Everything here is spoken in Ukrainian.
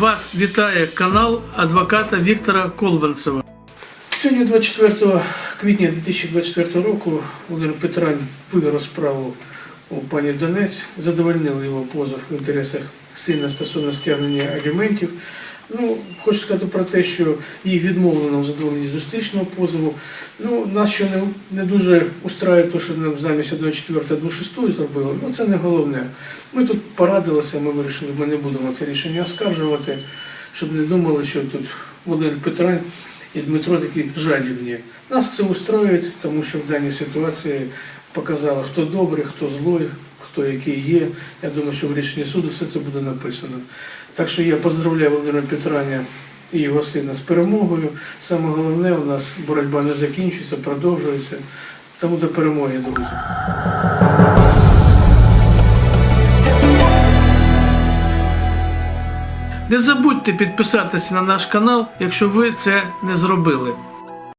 Вас вітає канал адвоката Віктора Колбанцева. Сьогодні, 24 квітня 2024 року, Володимир Петрань виграв справу у пані Донець, задовольнили його позов в інтересах сина стосовно стягнення аліментів. Ну, хочу сказати про те, що їй відмовлено в задоволенні зустрічного позову. Ну, нас ще не, не дуже устраює те, що нам замість 1,4 одну шесту зробили. Ну, це не головне. Ми тут порадилися, ми вирішили, ми не будемо це рішення оскаржувати, щоб не думали, що тут Володимир Петрань і Дмитро такі жадібні. Нас це устроює, тому що в даній ситуації показали, хто добрий, хто злой, хто який є. Я думаю, що в рішенні суду все це буде написано. Так що я поздравляю Володимира Петраня і його сина з перемогою. Саме головне, у нас боротьба не закінчується, продовжується. Тому до перемоги, друзі. Не забудьте підписатися на наш канал, якщо ви це не зробили.